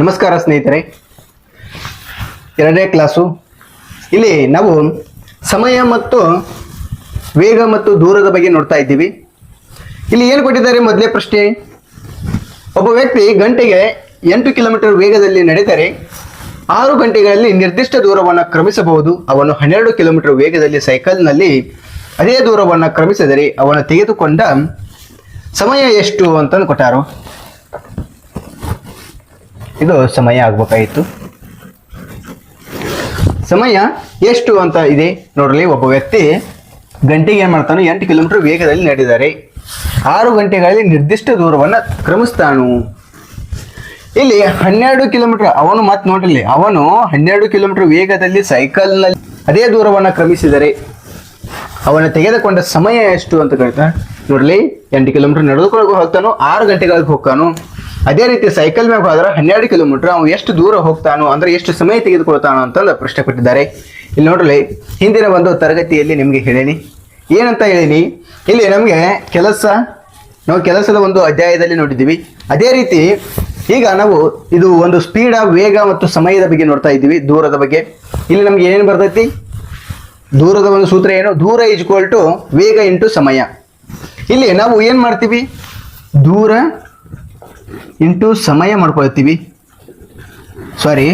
ನಮಸ್ಕಾರ ಸ್ನೇಹಿತರೆ. ಎರಡನೇ ಕ್ಲಾಸು. ಇಲ್ಲಿ ನಾವು ಸಮಯ ಮತ್ತು ವೇಗ ಮತ್ತು ದೂರದ ಬಗ್ಗೆ ನೋಡ್ತಾ ಇದ್ದೀವಿ. ಇಲ್ಲಿ ಏನು ಕೊಟ್ಟಿದ್ದಾರೆ ಮೊದಲೇ ಪ್ರಶ್ನೆ. ಒಬ್ಬ ವ್ಯಕ್ತಿ ಗಂಟೆಗೆ ಎಂಟು ಕಿಲೋಮೀಟರ್ ವೇಗದಲ್ಲಿ ನಡೆದರೆ ಆರು ಗಂಟೆಗಳಲ್ಲಿ ನಿರ್ದಿಷ್ಟ ದೂರವನ್ನು ಕ್ರಮಿಸಬಹುದು. ಅವನು ಹನ್ನೆರಡು ಕಿಲೋಮೀಟರ್ ವೇಗದಲ್ಲಿ ಸೈಕಲ್ನಲ್ಲಿ ಅದೇ ದೂರವನ್ನು ಕ್ರಮಿಸಿದರೆ ಅವನು ತೆಗೆದುಕೊಂಡ ಸಮಯ ಎಷ್ಟು ಅಂತಂದು ಕೊಟ್ಟಾರು ಇದು ಸಮಯ ಆಗಬೇಕಾಯಿತು. ಸಮಯ ಎಷ್ಟು ಅಂತ ಇದೆ ನೋಡಲಿ ಒಬ್ಬ ವ್ಯಕ್ತಿ ಗಂಟೆಗೆ ಏನ್ ಮಾಡ್ತಾನೆ ಎಂಟು ಕಿಲೋಮೀಟರ್ ವೇಗದಲ್ಲಿ ನಡೆದರೆ ಆರು ಗಂಟೆಗಳಲ್ಲಿ ನಿರ್ದಿಷ್ಟ ದೂರವನ್ನು ಕ್ರಮಿಸ್ತಾನು. ಇಲ್ಲಿ ಹನ್ನೆರಡು ಕಿಲೋಮೀಟರ್ ಅವನು ಮತ್ತೆ ನೋಡ್ರಿ ಅವನು ಹನ್ನೆರಡು ಕಿಲೋಮೀಟರ್ ವೇಗದಲ್ಲಿ ಸೈಕಲ್ನಲ್ಲಿ ಅದೇ ದೂರವನ್ನು ಕ್ರಮಿಸಿದರೆ ಅವನು ತೆಗೆದುಕೊಂಡ ಸಮಯ ಎಷ್ಟು ಅಂತ ಕೇಳ್ತಾನೆ ನೋಡಲಿ ಎಂಟು ಕಿಲೋಮೀಟರ್ ನಡೆದುಕೊಂಡು ಹೋಗ್ತಾನೋ, ಆರು ಗಂಟೆಗಳಿಗೆ ಹೋಗ್ತಾನು ಅದೇ ರೀತಿ ಸೈಕಲ್ ಮ್ಯಾಗ ಹೋದ್ರೆ ಹನ್ನೆರಡು ಕಿಲೋಮೀಟರ್ ಅವನು ಎಷ್ಟು ದೂರ ಹೋಗ್ತಾನೋ, ಅಂದ್ರೆ ಎಷ್ಟು ಸಮಯ ತೆಗೆದುಕೊಳ್ತಾನೋ ಅಂತ ಪ್ರಶ್ನೆ ಕೊಟ್ಟಿದ್ದಾರೆ ಇಲ್ಲಿ ನೋಡ್ರಿ, ಹಿಂದಿನ ಒಂದು ತರಗತಿಯಲ್ಲಿ ನಿಮಗೆ ಹೇಳೀನಿ. ಏನಂತ ಹೇಳಿನಿ? ಇಲ್ಲಿ ನಮಗೆ ಕೆಲಸ, ನಾವು ಕೆಲಸದ ಒಂದು ಅಧ್ಯಾಯದಲ್ಲಿ ನೋಡಿದ್ದೀವಿ. ಅದೇ ರೀತಿ, ಈಗ ನಾವು ಇದು ಒಂದು ಸ್ಪೀಡ ವೇಗ ಮತ್ತು ಸಮಯದ ಬಗ್ಗೆ ನೋಡ್ತಾ ಇದ್ದೀವಿ, ದೂರದ ಬಗ್ಗೆ. ಇಲ್ಲಿ ನಮ್ಗೆ ಏನೇನು ಬರ್ತೈತಿ? ದೂರದ ಒಂದು ಸೂತ್ರ ಏನು? ದೂರ ಈಜ್ಕೊಲ್ ಟು ವೇಗ ಇಂಟು ಸಮಯ. ಇಲ್ಲಿ ನಾವು ಏನು ಮಾಡ್ತೀವಿ? ದೂರ ಇಂಟು ಸಮಯ ಮಾಡ್ಕೊಳ್ತೀವಿ. ಸಾರಿ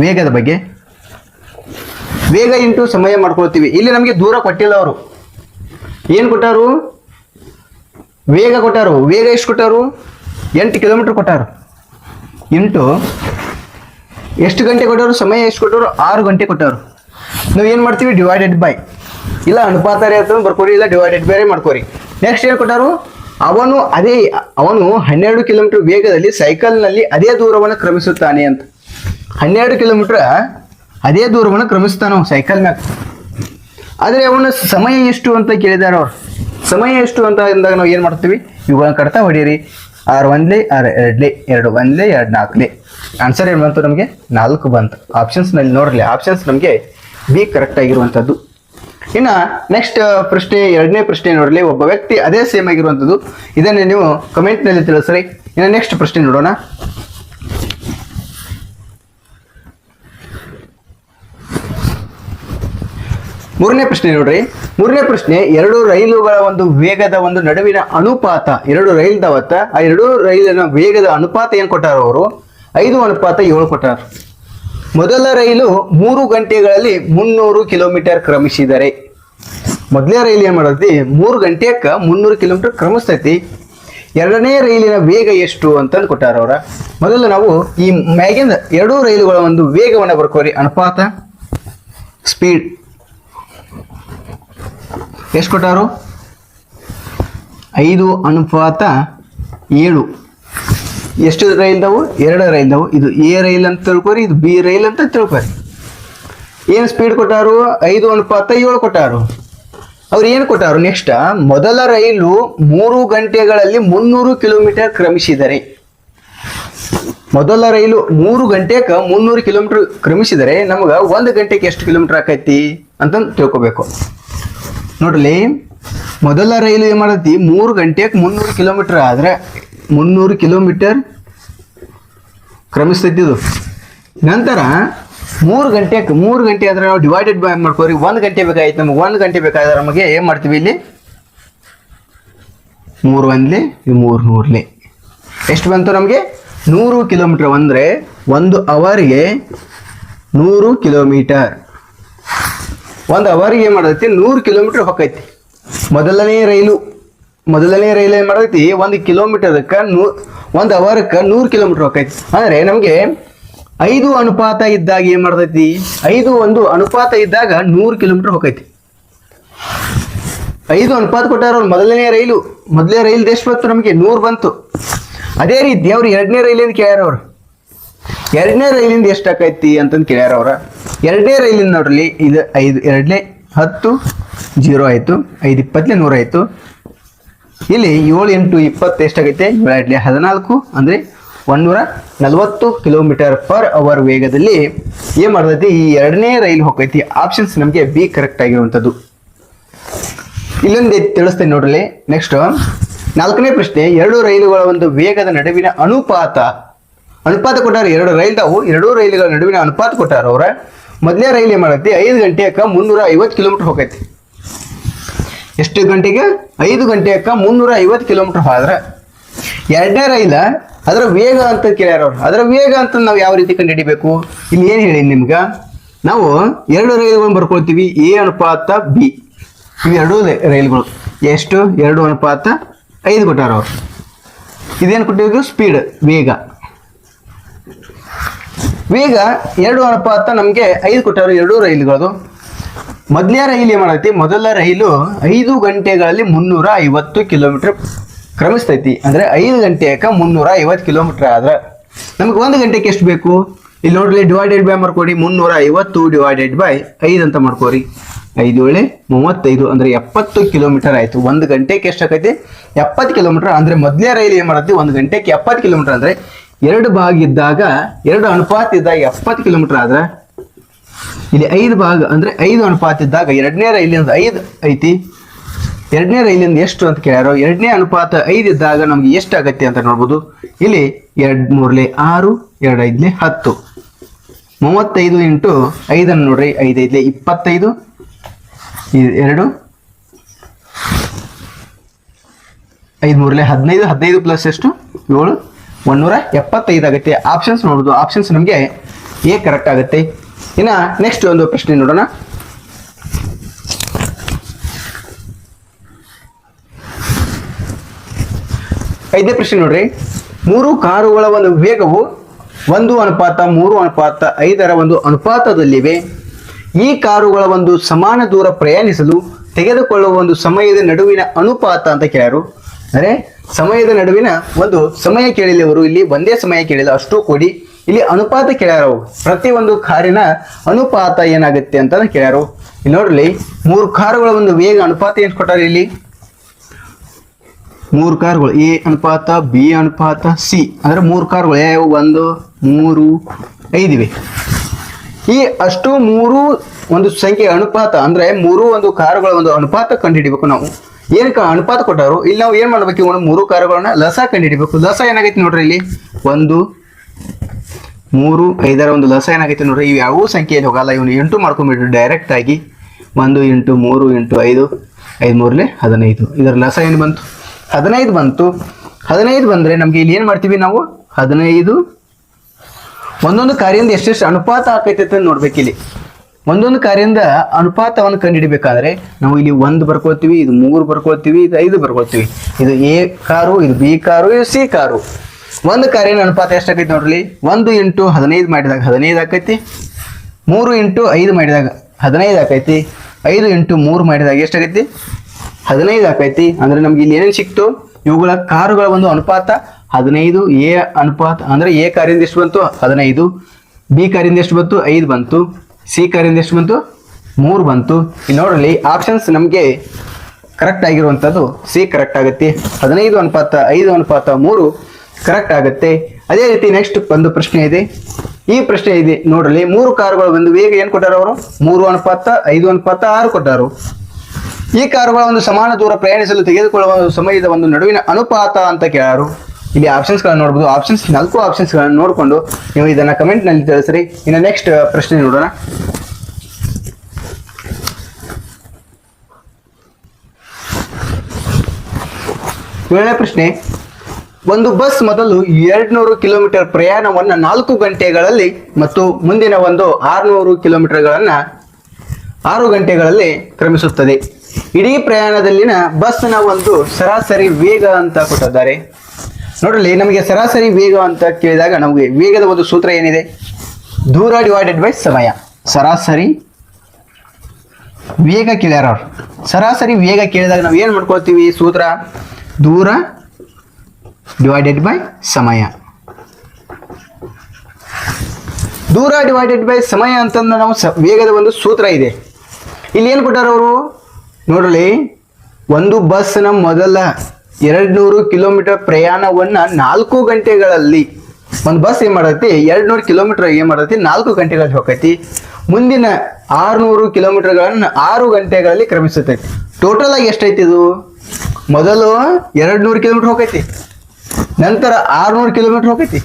ವೇಗದ ಬಗ್ಗೆ. ವೇಗ ಇಂಟು ಸಮಯ ಮಾಡ್ಕೊಳ್ತೀವಿ. ಇಲ್ಲಿ ನಮಗೆ ದೂರ ಕೊಟ್ಟಿಲ್ಲ ಅವರು. ಏನು ಕೊಟ್ಟಾರು? ವೇಗ ಕೊಟ್ಟಾರು. ವೇಗ ಎಷ್ಟು ಕೊಟ್ಟಾರು? ಎಂಟು ಕಿಲೋಮೀಟ್ರ್ ಕೊಟ್ಟಾರು. ಇಂಟು ಎಷ್ಟು ಗಂಟೆ ಕೊಟ್ಟರು? ಸಮಯ ಎಷ್ಟು ಕೊಟ್ಟರು? ಆರು ಗಂಟೆ ಕೊಟ್ಟರು. ನಾವು ಏನು ಮಾಡ್ತೀವಿ? ಡಿವೈಡೆಡ್ ಬೈ ಇಲ್ಲ, ಅನುಪಾತ ಅಂತ ಬರ್ಕೊರಿ ಇಲ್ಲ ಡಿವೈಡೆಡ್ ಬೇರೆ ಮಾಡ್ಕೊರಿ. ನೆಕ್ಸ್ಟ್ ಏನು ಕೊಟ್ಟಾರು? ಅವನು ಅದೇ, ಅವನು ಹನ್ನೆರಡು ಕಿಲೋಮೀಟರ್ ವೇಗದಲ್ಲಿ ಸೈಕಲ್ನಲ್ಲಿ ಅದೇ ದೂರವನ್ನು ಕ್ರಮಿಸುತ್ತಾನೆ ಅಂತ. ಹನ್ನೆರಡು ಕಿಲೋಮೀಟರ್ ಅದೇ ದೂರವನ್ನು ಕ್ರಮಿಸ್ತಾನೆ ಸೈಕಲ್ ಮ್ಯಾಗ. ಆದರೆ ಅವನ ಸಮಯ ಎಷ್ಟು ಅಂತ ಕೇಳಿದಾರೆ ಅವ್ರು. ಸಮಯ ಎಷ್ಟು ಅಂತ ಅಂದಾಗ ನಾವು ಏನು ಮಾಡ್ತೀವಿ? ಇವುಗಳನ್ನ ಕಡ್ತಾ ಹೊಡೀರಿ. ಆರು ಒಂದ್ಲೆ, ಆರು ಎರಡ್ಲೆ, ಎರಡು ಒಂದ್ಲೆ, ಎರಡು ನಾಲ್ಕಲೆ. ಆನ್ಸರ್ ಏನು ಬಂತು ನಮಗೆ? ನಾಲ್ಕು ಬಂತು. ಆಪ್ಷನ್ಸ್ನಲ್ಲಿ ನೋಡಲಿ ಆಪ್ಷನ್ಸ್ ನಮಗೆ ಬಿ ಕರೆಕ್ಟ್ ಆಗಿರುವಂಥದ್ದು. ಇನ್ನು ನೆಕ್ಸ್ಟ್ ಪ್ರಶ್ನೆ, ಎರಡನೇ ಪ್ರಶ್ನೆ ನೋಡಲಿ ಒಬ್ಬ ವ್ಯಕ್ತಿ ಅದೇ ಸೇಮ್ ಆಗಿರುವಂಥದ್ದು. ಇದನ್ನೇ ನೀವು ಕಮೆಂಟ್ನಲ್ಲಿ ತಿಳಿಸ್ರಿ. ಇನ್ನು ನೆಕ್ಸ್ಟ್ ಪ್ರಶ್ನೆ ನೋಡೋಣ. ಮೂರನೇ ಪ್ರಶ್ನೆ ನೋಡ್ರಿ. ಮೂರನೇ ಪ್ರಶ್ನೆ, ಎರಡು ರೈಲುಗಳ ಒಂದು ವೇಗದ ಒಂದು ನಡುವಿನ ಅನುಪಾತ, ಎರಡು ರೈಲ್ ದಾವತ್ತ ಆ ಎರಡು ರೈಲಿನ ವೇಗದ ಅನುಪಾತ ಏನು ಕೊಟ್ಟಾರ ಅವರು? ಐದು ಅನುಪಾತ ಏಳು ಕೊಟ್ಟಾರ. ಮೊದಲ ರೈಲು ಮೂರು ಗಂಟೆಗಳಲ್ಲಿ ಮುನ್ನೂರು ಕಿಲೋಮೀಟರ್ ಕ್ರಮಿಸಿದರೆ. ಮೊದಲೇ ರೈಲು ಏನು ಮಾಡತ್ತಿ ಮೂರು ಗಂಟೆಗೆ ಮುನ್ನೂರು ಕಿಲೋಮೀಟರ್ ಕ್ರಮಿಸ್ತೈತಿ. ಎರಡನೇ ರೈಲಿನ ವೇಗ ಎಷ್ಟು ಅಂತಂದು ಕೊಟ್ಟಾರ ಅವರ. ಮೊದಲು ನಾವು ಈ ಮ್ಯಾಗಿಂದ ಎರಡೂ ರೈಲುಗಳ ಒಂದು ವೇಗವನ್ನು ಬರ್ಕೋರಿ. ಅನುಪಾತ, ಸ್ಪೀಡ್. ಎಷ್ಟು ಕೊಟ್ಟಾರು? ಐದು ಅನುಪಾತ ಏಳು. ಎಷ್ಟು ರೈಲ್ದವು? ಎರಡು ರೈಲ್ದವು. ಇದು ಎ ರೈಲ್ ಅಂತ ತಿಳ್ಕೊರಿ, ಇದು ಬಿ ರೈಲ್ ಅಂತ ತಿಳ್ಕೊರಿ. ಏನು ಸ್ಪೀಡ್ ಕೊಟ್ಟಾರು? ಐದು ಅನುಪಾತ ಏಳು ಕೊಟ್ಟಾರು. ಅವ್ರು ಏನು ಕೊಟ್ಟಾರು? ನೆಕ್ಸ್ಟ್ ಮೊದಲ ರೈಲು ಮೂರು ಗಂಟೆಗಳಲ್ಲಿ ಮುನ್ನೂರು ಕಿಲೋಮೀಟರ್ ಕ್ರಮಿಸಿದರೆ. ಮೊದಲ ರೈಲು ಮೂರು ಗಂಟೆಗೆ ಮುನ್ನೂರು ಕಿಲೋಮೀಟರ್ ಕ್ರಮಿಸಿದರೆ ನಮಗೆ ಒಂದು ಗಂಟೆಗೆ ಎಷ್ಟು ಕಿಲೋಮೀಟರ್ ಆಕೈತಿ ಅಂತಂದು ತಿಳ್ಕೊಬೇಕು. ನೋಡ್ರಿ, ಮೊದಲ ರೈಲು ಏನು ಮಾಡತ್ತಿ? ಮೂರು ಗಂಟೆಗೆ ಮುನ್ನೂರು ಕಿಲೋಮೀಟರ್ ಆದ್ರೆ ಮುನ್ನೂರು ಕಿಲೋಮೀಟರ್ ಕ್ರಮಿಸ್ತಿದ್ದು ನಂತರ ಮೂರು ಗಂಟೆಗೆ ಮೂರು ಗಂಟೆ ಆದರೆ ನಾವು ಡಿವೈಡೆಡ್ ಬೈ ಮಾಡ್ಕೋರಿ ಒಂದು ಗಂಟೆ ಬೇಕಾಗಿತ್ತು ನಮಗೆ, ಒಂದು ಗಂಟೆ ಬೇಕಾದ್ರೆ ನಮಗೆ ಏನು ಮಾಡ್ತೀವಿ ಇಲ್ಲಿ? ಮೂರು ಒಂದ್ಲಿ ಮೂರು ನೂರ್ಲಿ. ಎಷ್ಟು ಬಂತು ನಮಗೆ? ನೂರು ಕಿಲೋಮೀಟರ್ ಅಂದರೆ ಒಂದು ಅವರಿಗೆ ನೂರು ಕಿಲೋಮೀಟರ್. ಒಂದು ಅವರಿಗೆ ಏನು ಮಾಡೈತಿ ನೂರು ಕಿಲೋಮೀಟರ್ ಹೊಕ್ಕೈತಿ. ಮೊದಲನೇ ರೈಲು. ಮೊದಲನೇ ರೈಲ್ ಏನ್ ಮಾಡೈತಿ ಒಂದು ಕಿಲೋಮೀಟರ್ಕ್ಕೆ ನೂ ಒಂದು ಅವರ್ಕ್ಕೆ ನೂರು ಕಿಲೋಮೀಟರ್ ಹೋಗೈತಿ ಅಂದ್ರೆ ನಮಗೆ ಐದು ಅನುಪಾತ ಇದ್ದಾಗ ಏನು ಮಾಡ್ತೈತಿ? ಐದು ಒಂದು ಅನುಪಾತ ಇದ್ದಾಗ ನೂರು ಕಿಲೋಮೀಟರ್ ಹೋಗೈತಿ ಐದು ಅನುಪಾತ ಕೊಟ್ಟಾರ ಮೊದಲನೇ ರೈಲು. ಮೊದಲನೇ ರೈಲ್ ಎಷ್ಟು ಬಂತು ನಮಗೆ ನೂರು ಬಂತು. ಅದೇ ರೀತಿ ಅವ್ರು ಎರಡನೇ ರೈಲಿಂದ ಕೇಳ್ಯಾರ ಅವ್ರು? ಎರಡನೇ ರೈಲಿಂದ ಎಷ್ಟು ಆಕೈತಿ ಅಂತಂದು ಕೇಳ್ಯಾರ ಅವ್ರ. ಎರಡನೇ ರೈಲಿಂದ ನೋಡ್ರಿ, ಇದು ಐದು, ಎರಡನೇ ಹತ್ತು, ಜೀರೋ ಆಯಿತು, ಐದು ಇಪ್ಪತ್ತನೇ ನೂರ ಆಯಿತು ಇಲ್ಲಿ ಏಳು ಎಂಟು ಇಪ್ಪತ್ತು ಎಷ್ಟಾಗೈತೆ? ಏಳು ಹದಿನಾಲ್ಕು, ಅಂದರೆ ಒಂದೂರ ನಲವತ್ತು ಕಿಲೋಮೀಟರ್ ಪರ್ ಅವರ್ ವೇಗದಲ್ಲಿ ಏನು ಮಾಡ್ತೈತಿ? ಈ ಎರಡನೇ ರೈಲು ಹೋಗೈತಿ ಆಪ್ಷನ್ಸ್ ನಮಗೆ ಬಿ ಕರೆಕ್ಟ್ ಆಗಿರುವಂಥದ್ದು. ಇಲ್ಲೊಂದು ತಿಳಿಸ್ತೇನೆ ನೋಡ್ರಿ ನೆಕ್ಸ್ಟ್ ನಾಲ್ಕನೇ ಪ್ರಶ್ನೆ, ಎರಡು ರೈಲುಗಳ ಒಂದು ವೇಗದ ನಡುವಿನ ಅನುಪಾತ. ಅನುಪಾತ ಕೊಟ್ಟಾರ ಎರಡು ರೈಲ್ದಾವು ಎರಡೂ ರೈಲುಗಳ ನಡುವಿನ ಅನುಪಾತ ಕೊಟ್ಟಾರ ಅವ್ರ. ಮೊದಲನೇ ರೈಲ್ ಏನ್ ಮಾಡೈತಿ ಐದು ಗಂಟೆಯಕ್ಕ ಮುನ್ನೂರ ಐವತ್ತು ಕಿಲೋಮೀಟರ್ ಹೋಗೈತಿ ಎಷ್ಟು ಗಂಟೆಗೆ? ಐದು ಗಂಟೆಯಕ್ಕ ಮುನ್ನೂರ ಐವತ್ತು ಕಿಲೋಮೀಟರ್ ಹೋದ್ರೆ. ಎರಡನೇ ರೈಲ, ಅದರ ವೇಗ ಅಂತ ಕೇಳ್ಯಾರ ಅವ್ರು. ಅದರ ವೇಗ ಅಂತ ನಾವು ಯಾವ ರೀತಿ ಕಂಡುಹಿಡಿಬೇಕು? ಇಲ್ಲಿ ಏನು ಹೇಳಿ ನಿಮ್ಗೆ? ನಾವು ಎರಡು ರೈಲುಗಳನ್ನು ಬರ್ಕೊಳ್ತೀವಿ, ಎ ಅನುಪಾತ ಬಿ. ಇವು ಎರಡೂ ರೈಲುಗಳು. ಎಷ್ಟು? ಎರಡು ಅನುಪಾತ ಐದು ಕೊಟ್ಟಾರ ಅವ್ರು. ಇದೇನು ಕೊಟ್ಟಿದ್ದು ಸ್ಪೀಡ್ ವೇಗ. ವೇಗ ಎರಡು ಅನುಪಾತ ನಮಗೆ ಐದು ಕೊಟ್ಟಾರು ಎರಡೂ ರೈಲುಗಳು ಮೊದಲನೇ ರೈಲು ಏನು ಮೊದಲ ರೈಲು ಐದು ಗಂಟೆಗಳಲ್ಲಿ ಮುನ್ನೂರ ಐವತ್ತು ಕಿಲೋಮೀಟರ್ ಕ್ರಮಿಸ್ತೈತಿ. ಅಂದರೆ ಐದು ಗಂಟೆಕ ಮುನ್ನೂರ ಐವತ್ತು ಕಿಲೋಮೀಟರ್ ಆದ್ರೆ. ನಮಗೆ ಒಂದು ಗಂಟೆಗೆ ಎಷ್ಟು ಬೇಕು? ಇಲ್ಲಿ ನೋಡ್ರಿ ಡಿವೈಡೆಡ್ ಬೈ ಮಾಡ್ಕೊಡಿ. ಮುನ್ನೂರ ಐವತ್ತು ಡಿವೈಡೆಡ್ ಬೈ ಐದು ಅಂತ ಮಾಡ್ಕೋರಿ. ಐದು ಏಳೆ ಮೂವತ್ತೈದು ಅಂದರೆ ಎಪ್ಪತ್ತು ಕಿಲೋಮೀಟರ್ ಆಯಿತು. ಒಂದು ಗಂಟೆಗೆ ಎಷ್ಟು ಆಕೈತಿ? ಎಪ್ಪತ್ತು ಕಿಲೋಮೀಟರ್. ಅಂದರೆ ಮೊದಲನೇ ರೈಲು ಏನು ಮಾಡತ್ತಿ? ಒಂದು ಗಂಟೆಗೆ ಎಪ್ಪತ್ತು ಕಿಲೋಮೀಟರ್. ಅಂದರೆ ಎರಡು ಭಾಗ ಇದ್ದಾಗ ಎರಡು ಅನುಪಾತ ಇದ್ದಾಗ ಎಪ್ಪತ್ತು ಕಿಲೋಮೀಟರ್ ಆದ್ರೆ ಇಲ್ಲಿ ಐದು ಭಾಗ, ಅಂದ್ರೆ ಐದು ಅನುಪಾತ ಇದ್ದಾಗ ಎರಡನೇ ರೈಲಿಂದ ಐದು ಐತಿ. ಎರಡನೇ ರೈಲಿಂದ ಎಷ್ಟು ಅಂತ ಕೇಳ್ಯಾರೋ, ಎರಡನೇ ಅನುಪಾತ ಐದು ಇದ್ದಾಗ ನಮ್ಗೆ ಎಷ್ಟು ಆಗತ್ತೆ ಅಂತ ನೋಡ್ಬೋದು. ಇಲ್ಲಿ ಎರಡ್ ಮೂರಲೆ ಆರು, ಎರಡು ಐದ್ಲೆ ಹತ್ತು. ಮೂವತ್ತೈದು ಇಂಟು ಐದನ್ನು ನೋಡ್ರಿ ಐದೈದ್ಲೆ ಇಪ್ಪತ್ತೈದು ಎರಡು. ಐದು ಮೂರಲೆ ಹದಿನೈದು ಹದಿನೈದು ಪ್ಲಸ್ ಎಷ್ಟು? ಏಳು. ಒಂದೂರ ಎಪ್ಪತ್ತೈದು ಆಗುತ್ತೆ. ಆಪ್ಷನ್ಸ್ ನೋಡೋದು ಆಪ್ಷನ್ಸ್ ನಮಗೆ ಎ ಕರೆಕ್ಟ್ ಆಗುತ್ತೆ. ಇನ್ನು ನೆಕ್ಸ್ಟ್ ಒಂದು ಪ್ರಶ್ನೆ ನೋಡೋಣ. ಐದನೇ ಪ್ರಶ್ನೆ ನೋಡ್ರಿ. ಮೂರು ಕಾರುಗಳ ಒಂದು ವೇಗವು ಒಂದು ಅನುಪಾತ, ಮೂರು ಅನುಪಾತ, ಐದರ ಒಂದು ಅನುಪಾತದಲ್ಲಿವೆ. ಈ ಕಾರುಗಳ ಒಂದು ಸಮಾನ ದೂರ ಪ್ರಯಾಣಿಸಲು ತೆಗೆದುಕೊಳ್ಳುವ ಒಂದು ಸಮಯದ ನಡುವಿನ ಅನುಪಾತ ಅಂತ ಕೇಳ್ಯಾರು. ಅಂದರೆ ಸಮಯದ ನಡುವಿನ ಒಂದು ಸಮಯ ಕೇಳಿಲ್ಲ ಇಲ್ಲಿ ಒಂದೇ ಸಮಯ ಕೇಳಿಲ್ಲ. ಅಷ್ಟು ಕೊಡಿ. ಇಲ್ಲಿ ಅನುಪಾತ ಕೇಳ್ಯಾರ. ಅವು ಪ್ರತಿ ಒಂದು ಕಾರಿನ ಅನುಪಾತ ಏನಾಗುತ್ತೆ ಅಂತ ಕೇಳ್ಯಾರು. ಇಲ್ಲಿ ನೋಡ್ರಿ, ಮೂರು ಕಾರುಗಳ ಒಂದು ವೇಗ ಅನುಪಾತ ಏನು ಕೊಟ್ಟಾರ ಇಲ್ಲಿ? ಮೂರು ಕಾರುಗಳು, ಎ ಅನುಪಾತ, ಬಿ ಅನುಪಾತ, ಸಿ. ಅಂದ್ರೆ ಮೂರು ಕಾರುಗಳು ಯಾವ ಒಂದು, ಮೂರು ಐದಿವೆ ಈ ಅಷ್ಟು ಮೂರು ಒಂದು ಸಂಖ್ಯೆ ಅನುಪಾತ ಅಂದ್ರೆ ಮೂರು ಒಂದು ಕಾರುಗಳ ಒಂದು ಅನುಪಾತ ಕಂಡುಹಿಡಿಬೇಕು ನಾವು. ಏನಕ್ಕೆ ಅನುಪಾತ ಕೊಟ್ಟಾರು? ಇಲ್ಲಿ ನಾವು ಏನ್ ಮಾಡ್ಬೇಕು? ಇವ್ನ ಮೂರು ಕಾರುಗಳನ್ನ ಲಸ ಕಂಡುಹಿಡಿಬೇಕು. ಲಸ ಏನಾಗೈತಿ ನೋಡ್ರಿ ಇಲ್ಲಿ? ಒಂದು ಮೂರು, ಐದರ ಒಂದು ಲಸ ಏನಾಗೈತೆ ನೋಡ್ರಿ, ಇವು ಯಾವ ಸಂಖ್ಯೆಯಲ್ಲಿ ಹೋಗಲ್ಲ, ಇವನು ಎಂಟು ಮಾಡ್ಕೊಂಡ್ಬಿಡ್ರಿ ಡೈರೆಕ್ಟ್ ಆಗಿ ಒಂದು ಎಂಟು, ಮೂರು ಎಂಟು, ಐದು ಐದು ಮೂರಲೆ ಹದಿನೈದು. ಇದರ ಲಸ ಏನು ಬಂತು? ಹದಿನೈದು ಬಂತು. ಹದಿನೈದು ಬಂದರೆ ನಮಗೆ ಇಲ್ಲಿ ಏನು ಮಾಡ್ತೀವಿ ನಾವು? ಹದಿನೈದು. ಒಂದೊಂದು ಕಾರ್ಯದಿಂದ ಎಷ್ಟೆಷ್ಟು ಅನುಪಾತ ಆಕೈತೆ ಅಂತ ನೋಡ್ಬೇಕು ಇಲ್ಲಿ. ಒಂದೊಂದು ಕಾರ್ಯದಿಂದ ಅನುಪಾತವನ್ನು ಕಂಡುಹಿಡಬೇಕಾದ್ರೆ ನಾವು ಇಲ್ಲಿ ಒಂದು ಬರ್ಕೊಳ್ತೀವಿ ಇದು ಮೂರು ಬರ್ಕೊಳ್ತೀವಿ ಇದು ಐದು ಬರ್ಕೊಳ್ತೀವಿ ಇದು ಎ ಕಾರು, ಇದು ಬಿ ಕಾರು, ಇದು ಸಿ ಕಾರು. ಒಂದು ಕಾರ್ಯನ ಅನುಪಾತ ಎಷ್ಟಾಗೈತಿ ನೋಡ್ರಿ? ಒಂದು ಇಂಟು ಹದಿನೈದು ಮಾಡಿದಾಗ ಹದಿನೈದು ಆಕೈತಿ. ಮೂರು ಇಂಟು ಐದು ಮಾಡಿದಾಗ ಹದಿನೈದು ಆಕೈತಿ. ಐದು ಇಂಟು ಮೂರು ಮಾಡಿದಾಗ ಎಷ್ಟಾಗೈತಿ? ಹದಿನೈದು ಆಕೈತಿ. ಅಂದ್ರೆ ನಮ್ಗೆ ಇಲ್ಲಿ ಏನೇನು ಸಿಕ್ತು? ಇವುಗಳ ಕಾರುಗಳ ಒಂದು ಅನುಪಾತ ಹದಿನೈದು, ಎ ಅನುಪಾತ, ಅಂದ್ರೆ ಎ ಕಾರ್ಯದಿಂದ ಎಷ್ಟು ಬಂತು? ಹದಿನೈದು. ಬಿ ಕಾರ್ಯದಿಂದ ಎಷ್ಟು ಬಂತು? ಐದು ಬಂತು. ಸಿ ಕಾರ್ಯದಿಂದ ಎಷ್ಟು ಬಂತು? ಮೂರು ಬಂತು. ಇಲ್ಲಿ ನೋಡ್ರಿ ಆಪ್ಷನ್ಸ್ ನಮಗೆ ಕರೆಕ್ಟ್ ಆಗಿರುವಂಥದ್ದು ಸಿ ಕರೆಕ್ಟ್ ಆಗುತ್ತೆ. ಹದಿನೈದು ಅನುಪಾತ, ಐದು ಅನುಪಾತ, ಮೂರು. ಕರೆಕ್ಟ್ ಆಗುತ್ತೆ. ಅದೇ ರೀತಿ ನೆಕ್ಸ್ಟ್ ಒಂದು ಪ್ರಶ್ನೆ ಇದೆ. ಈ ಪ್ರಶ್ನೆ ಇದೆ ನೋಡ್ರಿ ಮೂರು ಕಾರುಗಳು ಒಂದು ವೇಗ ಏನು ಕೊಟ್ಟಾರ ಅವರು? ಮೂರು ಅನುಪಾತ, ಐದು ಅನುಪಾತ, ಆರು ಕೊಟ್ಟಾರು. ಈ ಕಾರುಗಳ ಒಂದು ಸಮಾನ ದೂರ ಪ್ರಯಾಣಿಸಲು ತೆಗೆದುಕೊಳ್ಳುವ ಸಮಯದ ಒಂದು ನಡುವಿನ ಅನುಪಾತ ಅಂತ ಕೇಳಾರು. ಇಲ್ಲಿ ಆಪ್ಷನ್ಸ್ಗಳನ್ನು ನೋಡ್ಬೋದು. ಆಪ್ಷನ್ಸ್ ನಾಲ್ಕು ಆಪ್ಷನ್ಸ್ಗಳನ್ನು ನೋಡಿಕೊಂಡು ನೀವು ಇದನ್ನ ಕಮೆಂಟ್ನಲ್ಲಿ ತಿಳಿಸ್ರಿ. ಇನ್ನು ನೆಕ್ಸ್ಟ್ ಪ್ರಶ್ನೆ ನೋಡೋಣ. ಏಳನೇ ಪ್ರಶ್ನೆ. ಒಂದು ಬಸ್ ಮೊದಲು ಎರಡ್ನೂರು ಕಿಲೋಮೀಟರ್ ಪ್ರಯಾಣವನ್ನು ನಾಲ್ಕು ಗಂಟೆಗಳಲ್ಲಿ ಮತ್ತು ಮುಂದಿನ ಒಂದು ಆರುನೂರು ಕಿಲೋಮೀಟರ್ಗಳನ್ನು ಆರು ಗಂಟೆಗಳಲ್ಲಿ ಕ್ರಮಿಸುತ್ತದೆ. ಇಡೀ ಪ್ರಯಾಣದಲ್ಲಿನ ಬಸ್ನ ಒಂದು ಸರಾಸರಿ ವೇಗ ಅಂತ ಕೊಟ್ಟಿದ್ದಾರೆ. ನೋಡಲಿ ನಮಗೆ ಸರಾಸರಿ ವೇಗ ಅಂತ ಕೇಳಿದಾಗ ನಮಗೆ ವೇಗದ ಒಂದು ಸೂತ್ರ ಏನಿದೆ? ದೂರ ಡಿವೈಡೆಡ್ ಬೈ ಸಮಯ. ಸರಾಸರಿ ವೇಗ ಕೇಳ್ಯಾರ ಸರಾಸರಿ ವೇಗ ಕೇಳಿದಾಗ ನಾವು ಏನು ಮಾಡ್ಕೊಳ್ತೀವಿ ಸೂತ್ರ? ದೂರ ಡಿವೈಡೆಡ್ ಬೈ ಸಮಯ. ದೂರ ಡಿವೈಡೆಡ್ ಬೈ ಸಮಯ ಅಂತಂದ್ರೆ ನಾವು ಸ, ವೇಗದ ಒಂದು ಸೂತ್ರ ಇದೆ. ಇಲ್ಲಿ ಏನು ಕೊಟ್ಟಾರ ಅವರು? ನೋಡ್ರಿ ಒಂದು ಬಸ್ನ ಮೊದಲ ಎರಡು ನೂರು ಕಿಲೋಮೀಟರ್ ಪ್ರಯಾಣವನ್ನು ನಾಲ್ಕು ಗಂಟೆಗಳಲ್ಲಿ, ಒಂದು ಬಸ್ ಏನು ಮಾಡತ್ತೆ? ಎರಡು ನೂರು ಕಿಲೋಮೀಟರ್ ಏನು ಮಾಡತ್ತಿ? ನಾಲ್ಕು ಗಂಟೆಗಳಲ್ಲಿ ಹೋಗೈತಿ ಮುಂದಿನ ಆರುನೂರು ಕಿಲೋಮೀಟರ್ಗಳನ್ನು ಆರು ಗಂಟೆಗಳಲ್ಲಿ ಕ್ರಮಿಸುತ್ತೈತಿ ಟೋಟಲ್ ಆಗಿ ಎಷ್ಟೈತಿ ಇದು? ಮೊದಲು ಎರಡು ನೂರು ಕಿಲೋಮೀಟರ್ ಹೋಗೈತಿ ನಂತರ ಆರುನೂರು ಕಿಲೋಮೀಟರ್ ಹೋಗೈತಿ.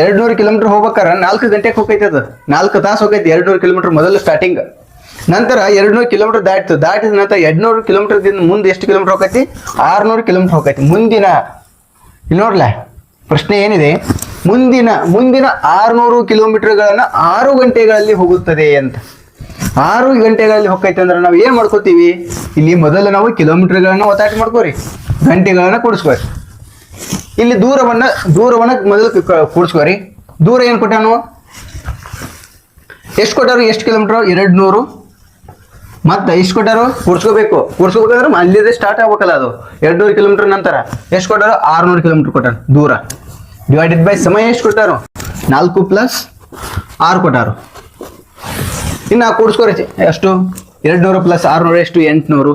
ಎರಡು ನೂರು ಕಿಲೋಮೀಟರ್ ಹೋಗ್ಬೇಕಾರೆ ನಾಲ್ಕು ಗಂಟೆಗೆ ಹೋಗೈತಿ ಅದು. ನಾಲ್ಕು ತಾಸು ಹೋಗೈತಿ ಎರಡು ನೂರು ಕಿಲೋಮೀಟರ್ ಮೊದಲು ಸ್ಟಾರ್ಟಿಂಗ್ ನಂತರ ಎರಡು ನೂರು ಕಿಲೋಮೀಟರ್ ದಾಟಿತು. ದಾಟಿದ ನಂತರ ಎರಡು ಕಿಲೋಮೀಟರ್ ದಿಂದ ಮುಂದೆ ಎಷ್ಟು ಕಿಲೋಮೀಟರ್ ಹೋಗೈತಿ? ಆರ್ನೂರು ಕಿಲೋಮೀಟರ್ ಹೋಗೈತಿ. ಮುಂದಿನ ಇಲ್ಲಿ ನೋಡ್ಲ ಪ್ರಶ್ನೆ ಏನಿದೆ? ಮುಂದಿನ ಮುಂದಿನ ಆರುನೂರು ಕಿಲೋಮೀಟರ್ಗಳನ್ನ ಆರು ಗಂಟೆಗಳಲ್ಲಿ ಹೋಗುತ್ತದೆ ಅಂತ. ಆರು ಗಂಟೆಗಳಲ್ಲಿ ಹೋಗೈತೆ ಅಂದ್ರೆ ನಾವು ಏನು ಮಾಡ್ಕೋತೀವಿ? ಇಲ್ಲಿ ಮೊದಲು ನಾವು ಕಿಲೋಮೀಟರ್ಗಳನ್ನ ಒತ್ತಾಟ ಮಾಡ್ಕೋರಿ. ಗಂಟೆಗಳನ್ನು ಕೂಡಿಸ್ಕೋರಿ. ಇಲ್ಲಿ ದೂರವನ್ನ ದೂರವನ್ನ ಮೊದಲು ಕೂಡಿಸ್ಕೋರಿ ದೂರ ಏನ್ ಕೊಟ್ಟಾನು ಎಷ್ಟು ಕೊಟ್ಟಾರು? ಎಷ್ಟು ಕಿಲೋಮೀಟರ್? ಎರಡು ನೂರು ಮತ್ತೆ ಎಷ್ಟು ಕೊಟ್ಟಾರು? ಕೂಡ್ಸ್ಕೋಬೇಕು ಕೂಡ್ಸ್ಕೋಬೇಕಂದ್ರೆ ಅಲ್ಲಿದೆ ಸ್ಟಾರ್ಟ್ ಆಗ್ಬೇಕಲ್ಲ ಅದು. ಎರಡು ನೂರು ಕಿಲೋಮೀಟರ್ ನಂತರ. ಎಷ್ಟು ಕೊಟ್ಟಾರು? ಆರ್ನೂರು ಕಿಲೋಮೀಟರ್ ಕೊಟ್ಟಾರ. ದೂರ. ಡಿವೈಡೆಡ್ ಬೈ ಸಮಯ ಎಷ್ಟು ಕೊಟ್ಟಾರು? ನಾಲ್ಕು ಪ್ಲಸ್ ಆರು ಕೊಟ್ಟಾರು. ಇನ್ನು ಕೂಡಿಸ್ಕೋರಿ ಎಷ್ಟು ಎರಡು ನೂರು ಪ್ಲಸ್ ಆರುನೂರು ಎಷ್ಟು? ಎಂಟುನೂರು.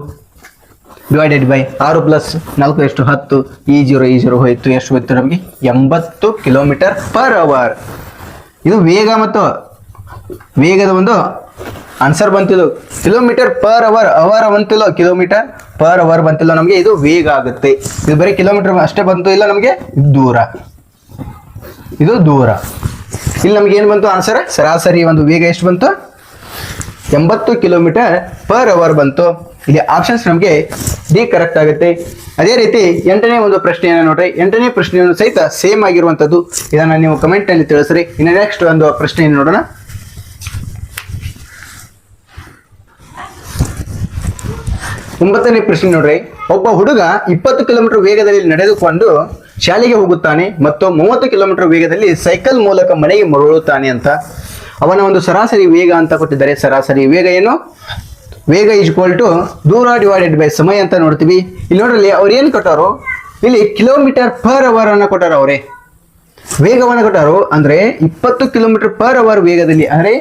ಡಿವೈಡೆಡ್ ಬೈ ಆರು ಪ್ಲಸ್ ನಾಲ್ಕು ಎಷ್ಟು? ಹತ್ತು. ಈ ಜೀರೋ ಈ ಜೀರೋ ಹೋಯಿತು. ಎಷ್ಟು ಬಿತ್ತು ನಮಗೆ? ಎಂಬತ್ತು ಕಿಲೋಮೀಟರ್ ಪರ್ ಅವರ್ ಇದು ವೇಗ ಮತ್ತು ವೇಗದ ಒಂದು ಆನ್ಸರ್ ಬಂತಿಲ್ಲ ಕಿಲೋಮೀಟರ್ ಪರ್ ಅವರ್ ಅವರ್ ಬಂತಿಲ್ಲ ಕಿಲೋಮೀಟರ್ ಪರ್ ಅವರ್ ಬಂತಿಲ್ಲ ನಮಗೆ. ಇದು ವೇಗ ಆಗುತ್ತೆ. ಇದು ಬರೀ ಕಿಲೋಮೀಟರ್ ಅಷ್ಟೇ ಬಂತು ಇಲ್ಲ ನಮಗೆ? ದೂರ. ಇದು ದೂರ. ಇಲ್ಲಿ ನಮ್ಗೆ ಏನು ಬಂತು ಆನ್ಸರ್ ಸರಾಸರಿ ಒಂದು ವೇಗ ಎಷ್ಟು ಬಂತು? ಎಂಬತ್ತು ಕಿಲೋಮೀಟರ್ ಪರ್ ಅವರ್ ಬಂತು. ಇಲ್ಲಿ ಆಪ್ಷನ್ಸ್ ನಮಗೆ ಡಿ ಕರೆಕ್ಟ್ ಆಗುತ್ತೆ. ಅದೇ ರೀತಿ ಎಂಟನೇ ಒಂದು ಪ್ರಶ್ನೆಯನ್ನು ನೋಡ್ರಿ. ಎಂಟನೇ ಪ್ರಶ್ನೆಯನ್ನು ಸಹಿತ ಸೇಮ್ ಆಗಿರುವಂಥದ್ದು ಇದನ್ನು ನೀವು ಕಮೆಂಟ್ನಲ್ಲಿ ತಿಳಿಸ್ರಿ. ಇನ್ನು ನೆಕ್ಸ್ಟ್ ಒಂದು ಪ್ರಶ್ನೆಯನ್ನು ನೋಡೋಣ. ಒಂಬತ್ತನೇ ಪ್ರಶ್ನೆ ನೋಡ್ರಿ. ಒಬ್ಬ ಹುಡುಗ ಇಪ್ಪತ್ತು ಕಿಲೋಮೀಟರ್ ವೇಗದಲ್ಲಿ ನಡೆದುಕೊಂಡು ಶಾಲೆಗೆ ಹೋಗುತ್ತಾನೆ ಮತ್ತು ಮೂವತ್ತು ಕಿಲೋಮೀಟರ್ ವೇಗದಲ್ಲಿ ಸೈಕಲ್ ಮೂಲಕ ಮನೆಗೆ ಮರಳುತ್ತಾನೆ ಅಂತ. ಅವನ ಒಂದು ಸರಾಸರಿ ವೇಗ ಅಂತ ಕೊಟ್ಟಿದ್ದಾರೆ. ಸರಾಸರಿ ವೇಗ ಏನು? ವೇಗ ಈಕ್ವಲ್ ಟು ದೂರ ಡಿವೈಡೆಡ್ ಬೈ ಸಮಯ ಅಂತ ನೋಡ್ತೀವಿ. ಇಲ್ಲಿ ನೋಡ್ರಲ್ಲಿ ಅವ್ರು ಏನು ಕೊಟ್ಟಾರೋ ಇಲ್ಲಿ ಕಿಲೋಮೀಟರ್ ಪರ್ ಅವರ್ ಅನ್ನ ಕೊಟ್ಟಾರ ಅವರೇ. ವೇಗವನ್ನು ಕೊಟ್ಟರು ಅಂದ್ರೆ ಇಪ್ಪತ್ತು ಕಿಲೋಮೀಟರ್ ಪರ್ ಅವರ್ ವೇಗದಲ್ಲಿ ಅಂದ್ರೆ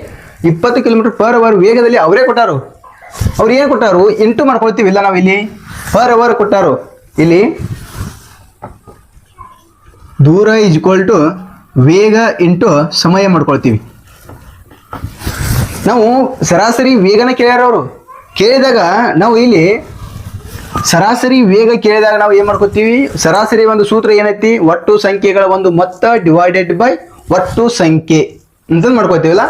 ಇಪ್ಪತ್ತು ಕಿಲೋಮೀಟರ್ ಪರ್ ಅವರ್ ವೇಗದಲ್ಲಿ ಅವರೇ ಕೊಟ್ಟಾರು ಅವ್ರು ಏನು ಕೊಟ್ಟಾರು ಇಂಟು ಮಾಡ್ಕೊಳ್ತೀವಿ ಇಲ್ಲ ನಾವು ಇಲ್ಲಿ? ಪರ್ ಅವರ್ ಕೊಟ್ಟಾರು ಇಲ್ಲಿ ದೂರ ಇಸ್ ಟು ವೇಗ ಇಂಟು ಸಮಯ ಮಾಡ್ಕೊಳ್ತೀವಿ. ನಾವು ಸರಾಸರಿ ವೇಗನ ಕೇಳ್ಯಾರ ಅವರು. ಕೇಳಿದಾಗ ನಾವು ಇಲ್ಲಿ ಸರಾಸರಿ ವೇಗ ಕೇಳಿದಾಗ ನಾವು ಏನ್ ಮಾಡ್ಕೋತೀವಿ? ಸರಾಸರಿ ಒಂದು ಸೂತ್ರ ಏನೈತಿ? ಒಟ್ಟು ಸಂಖ್ಯೆಗಳ ಒಂದು ಮೊತ್ತ ಡಿವೈಡೆಡ್ ಬೈ ಒಟ್ಟು ಸಂಖ್ಯೆ ಅಂತ ಮಾಡ್ಕೋತೀವಲ್ಲ?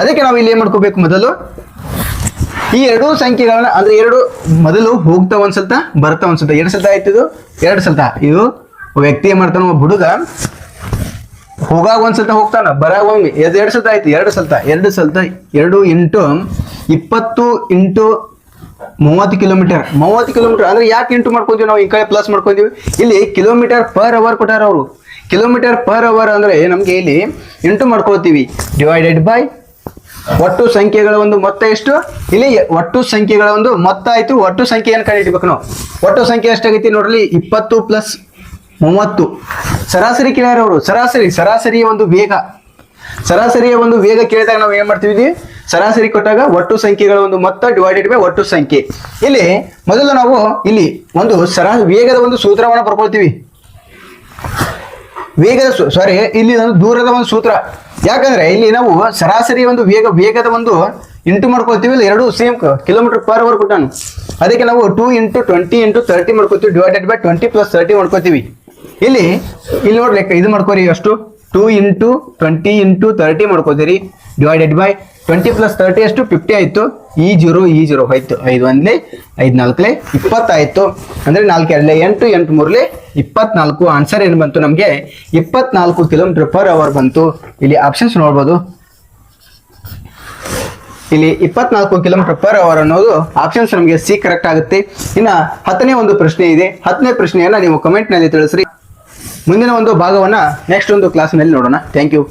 ಅದಕ್ಕೆ ನಾವು ಇಲ್ಲಿ ಏನ್ ಮಾಡ್ಕೋಬೇಕು ಮೊದಲು? ಈ ಎರಡು ಸಂಖ್ಯೆಗಳನ್ನ ಅಂದ್ರೆ ಎರಡು ಮೊದಲು ಹೋಗ್ತಾ ಒಂದ್ಸಲ ಬರ್ತಾ ಒಂದ್ಸಲ ಎರಡು ಸಲ್ತ ಆಯ್ತು ಇದು? ಎರಡು ಸಲ್ತ. ಇದು ವ್ಯಕ್ತಿ ಏನ್ ಮಾಡ್ತಾನೆ? ಒಬ್ಬ ಹುಡುಗ ಹೋಗಾಗ ಒಂದ್ ಸಲ್ತ ಹೋಗ್ತಾನ, ಬರಾಗ ಒಮ್ಮೆ. ಎದ್ ಎರಡು ಸಲ ಆಯ್ತು, ಎರಡು ಸಲ ಎರಡು ಸಲ್ತ, ಎರಡು ಇಂಟು ಇಪ್ಪತ್ತು ಇಂಟು ಮೂವತ್ತು ಕಿಲೋಮೀಟರ್. ಮೂವತ್ತು ಕಿಲೋಮೀಟರ್, ಅಂದ್ರೆ ಯಾಕೆ ಇಂಟು ಮಾಡ್ಕೊಂತೀವಿ ನಾವು? ಈ ಕಡೆ ಪ್ಲಸ್ ಮಾಡ್ಕೊಂತೀವಿ. ಇಲ್ಲಿ ಕಿಲೋಮೀಟರ್ ಪರ್ ಅವರ್ ಕೊಟ್ಟಾರ ಅವರು. ಕಿಲೋಮೀಟರ್ ಪರ್ ಅವರ್ ಅಂದ್ರೆ ನಮ್ಗೆ ಇಲ್ಲಿ ಇಂಟು ಮಾಡ್ಕೊಳ್ತೀವಿ. ಡಿವೈಡೆಡ್ ಬೈ ಒಟ್ಟು ಸಂಖ್ಯೆಗಳ ಒಂದು ಮೊತ್ತ ಎಷ್ಟು? ಇಲ್ಲಿ ಒಟ್ಟು ಸಂಖ್ಯೆಗಳ ಒಂದು ಮೊತ್ತ ಆಯ್ತು. ಒಟ್ಟು ಸಂಖ್ಯೆಯನ್ನು ಕಂಡು ಹಿಡಿಬೇಕು ನಾವು. ಒಟ್ಟು ಸಂಖ್ಯೆ ಎಷ್ಟಾಗೈತಿ ನೋಡ್ರಿ, ಇಪ್ಪತ್ತು ಪ್ಲಸ್ ಮೂವತ್ತು. ಸರಾಸರಿ ಕೇಳ್ಯಾರ ಸರಾಸರಿ ಸರಾಸರಿಯ ಒಂದು ವೇಗ. ಸರಾಸರಿಯ ಒಂದು ವೇಗ ಕೇಳಿದಾಗ ನಾವು ಏನ್ ಮಾಡ್ತೀವಿ ಸರಾಸರಿ ಕೊಟ್ಟಾಗ ಒಟ್ಟು ಸಂಖ್ಯೆಗಳ ಒಂದು ಮೊತ್ತ ಡಿವೈಡೆಡ್ ಬೈ ಒಟ್ಟು ಸಂಖ್ಯೆ. ಇಲ್ಲಿ ಮೊದಲು ನಾವು ಇಲ್ಲಿ ಒಂದು ಸರಾ, ವೇಗದ ಒಂದು ಸೂತ್ರವನ್ನು ಬರ್ಕೊಳ್ತೀವಿ ವೇಗದ ಸಾರಿ ಇಲ್ಲಿ ದೂರದ ಒಂದು ಸೂತ್ರ. ಯಾಕಂದ್ರೆ ಇಲ್ಲಿ ನಾವು ಸರಾಸರಿ ಒಂದು ವೇಗ, ವೇಗದ ಒಂದು ಇಂಟು ಮಾಡ್ಕೊಳ್ತೀವಿ ಇಲ್ಲಿ ಎರಡು ಸೇಮ್ ಕಿಲೋಮೀಟರ್ ಪರ್ ಅವರ್ ಕೊಟ್ಟಾನು. ಅದಕ್ಕೆ ನಾವು two into twenty into thirty ಮಾಡ್ಕೊತೀವಿ divided by twenty plus thirty ಮಾಡ್ಕೊತೀವಿ ಇಲ್ಲಿ ಇಲ್ಲಿ ನೋಡಿ ಲೆಕ್ಕ, ಇದು ಮಾಡ್ಕೋರಿ ಅಷ್ಟು. Two into twenty into thirty ಮಾಡ್ಕೋತೀರಿ. Divided by twenty plus thirty ಅಷ್ಟು ಫಿಫ್ಟಿ ಆಯಿತು. ಈ ಜೀರೋ ಈ ಜೀರೋ ಹೋಯ್ತು. ಐದು ಒಂದ್ಲೆ, ಐದು ನಾಲ್ಕಲೆ, ಇಪ್ಪತ್ತಾಯಿತು. ಅಂದರೆ ನಾಲ್ಕು ಎರಡಲೆ ಎಂಟು ಎಂಟು ಮೂರಲೆ, ಇಪ್ಪತ್ನಾಲ್ಕು. ಆನ್ಸರ್ ಏನು ಬಂತು ನಮಗೆ? ಇಪ್ಪತ್ನಾಲ್ಕು ಕಿಲೋಮೀಟರ್ ಪರ್ ಅವರ್ ಬಂತು. ಇಲ್ಲಿ ಆಪ್ಷನ್ಸ್ ನೋಡ್ಬೋದು. ಇಲ್ಲಿ ಇಪ್ಪತ್ನಾಲ್ಕು ಕಿಲೋಮೀಟರ್ ಪರ್ ಅವರ್ ಅನ್ನೋದು ಆಪ್ಷನ್ಸ್ ನಮಗೆ ಸಿ ಕರೆಕ್ಟ್ ಆಗುತ್ತೆ. ಇನ್ನ ಹತ್ತನೇ ಒಂದು ಪ್ರಶ್ನೆ ಇದೆ. ಹತ್ತನೇ ಪ್ರಶ್ನೆಯನ್ನು ನೀವು ಕಮೆಂಟ್ನಲ್ಲಿ ತಿಳಿಸ್ರಿ. ಮುಂದಿನ ಒಂದು ಭಾಗವನ್ನು ನೆಕ್ಸ್ಟ್ ಒಂದು ಕ್ಲಾಸ್ನಲ್ಲಿ ನೋಡೋಣ. Thank you